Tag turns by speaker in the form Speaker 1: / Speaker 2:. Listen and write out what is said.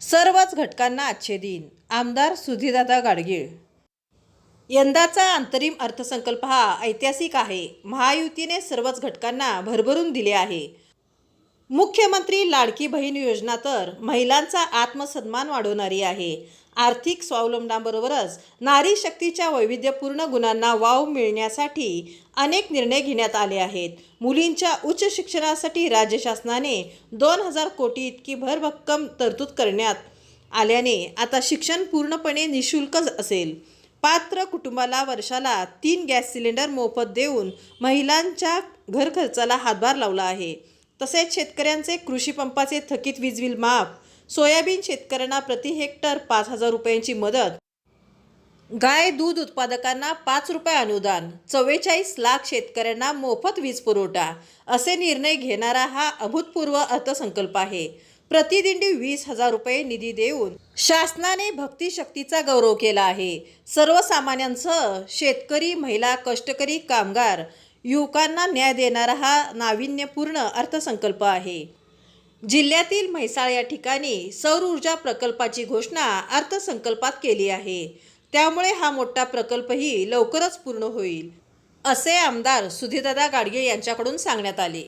Speaker 1: सर्वच घटकांना आजचे दिन. आमदार सुधीरदादा गाडगीळ. यंदाचा अंतरिम अर्थसंकल्प हा ऐतिहासिक आहे. महायुतीने सर्वच घटकांना भरभरून दिले आहे. मुख्यमंत्री लाडकी बहीण योजना तर महिलांचा आत्मसन्मान वाढवणारी आहे. आर्थिक स्वावलंबनाबरोबरच नारी शक्तीच्या वैविध्यपूर्ण गुणांना वाव मिळण्यासाठी अनेक निर्णय घेण्यात आले आहेत. मुलींच्या उच्च शिक्षणासाठी राज्य शासनाने दोन हजार कोटी इतकी भरभक्कम तरतूद करण्यात आल्याने आता शिक्षण पूर्णपणे निशुल्कच असेल. पात्र कुटुंबाला वर्षाला तीन गॅस सिलेंडर मोफत देऊन महिलांच्या घरखर्चाला हातभार लावला आहे. तसेच शेतकऱ्यांचे कृषी पंपाचे थकीत वीज बिल माफ सोयाबीन शेतकऱ्यांना प्रति हेक्टर पाच हजार रुपयांची मदत. गाय दूध उत्पादकांना पाच रुपये अनुदान चव्वेचाळीस लाख शेतकऱ्यांना मोफत वीज पुरवठा असे निर्णय घेणारा हा अभूतपूर्व अर्थसंकल्प आहे. प्रतिदिंडी वीस हजार रुपये निधी देऊन शासनाने भक्तिशक्तीचा गौरव केला आहे. सर्वसामान्यांसह शेतकरी महिला कष्टकरी कामगार युवकांना न्याय देणारा हा नाविन्यपूर्ण अर्थसंकल्प आहे. जिल्ह्यातील म्हैसाळ या ठिकाणी सौर ऊर्जा प्रकल्पाची घोषणा अर्थसंकल्पात केली आहे. त्यामुळे हा मोठा प्रकल्पही लवकरच पूर्ण होईल असे आमदार सुधीरदादा गाडगे यांच्याकडून सांगण्यात आले.